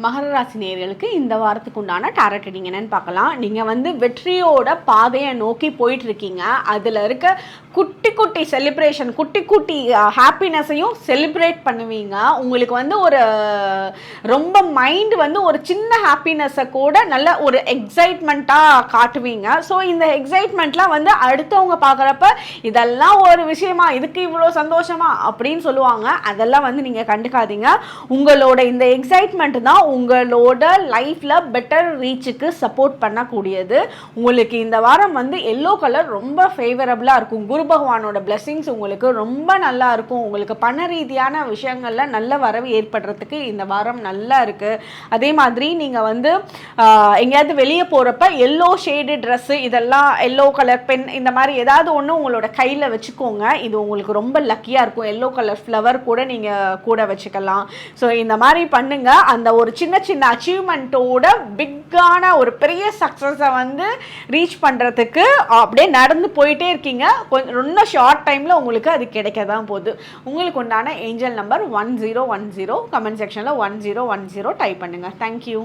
மகர ராசி நேர்களுக்கு இந்த வாரத்துக்கு உண்டான டேரட் ரீடிங் என்னன்னு பார்க்கலாம். நீங்கள் வந்து வெற்றியோட பாதையை நோக்கி போயிட்டு இருக்கீங்க அதில் இருக்க குட்டி குட்டி செலிப்ரேஷன் குட்டி குட்டி ஹாப்பினஸையும் செலிப்ரேட் பண்ணுவீங்க. உங்களுக்கு வந்து ஒரு ரொம்ப மைண்ட் வந்து ஒரு சின்ன ஹாப்பினஸை கூட நல்ல ஒரு எக்ஸைட்மெண்ட்டாக காட்டுவீங்க. ஸோ இந்த எக்ஸைட்மெண்ட்லாம் வந்து அடுத்தவங்க பார்க்குறப்ப இதெல்லாம் ஒரு விஷயமா இதுக்கு இவ்வளோ சந்தோஷமா அப்படின்னு சொல்லுவாங்க. அதெல்லாம் வந்து நீங்கள் கண்டுக்காதீங்க. உங்களோட இந்த எக்ஸைட்மெண்ட் தான் உங்களோட லைஃப்பில் பெட்டர் ரீச்சுக்கு சப்போர்ட் பண்ணக்கூடியது. உங்களுக்கு இந்த வாரம் வந்து எல்லோ கலர் ரொம்ப ஃபேவரபுளாக இருக்கும். குரு பகவானோட blessings உங்களுக்கு ரொம்ப நல்லா இருக்கும். உங்களுக்கு பண ரீதியான விஷயங்களில் நல்ல வரவு ஏற்படுறதுக்கு இந்த வாரம் நல்லா இருக்குது அதே மாதிரி நீங்கள் வந்து எங்கேயாவது வெளியே போகிறப்ப எல்லோ ஷேடு ட்ரெஸ்ஸு இதெல்லாம் எல்லோ கலர் பென் இந்த மாதிரி ஏதாவது ஒன்று உங்களோட கையில் வச்சுக்கோங்க. இது உங்களுக்கு ரொம்ப லக்கியாக இருக்கும். எல்லோ கலர் ஃப்ளவர் கூட நீங்கள் கூட வச்சுக்கலாம். ஸோ இந்த மாதிரி பண்ணுங்கள் அந்த ஒரு சின்ன சின்ன அச்சீவ்மெண்ட்டோட பிக்கான ஒரு பெரிய சக்ஸஸை வந்து ரீச் பண்ணுறதுக்கு அப்படியே நடந்து போயிட்டே இருக்கீங்க. கொஞ்சம் ரொம்ப ஷார்ட் டைமில் உங்களுக்கு அது கிடைக்க தான் போகுது. உங்களுக்கு உண்டான angel number one zero one zero comment செக்ஷனில் one zero one zero type பண்ணுங்கள் தேங்க்யூ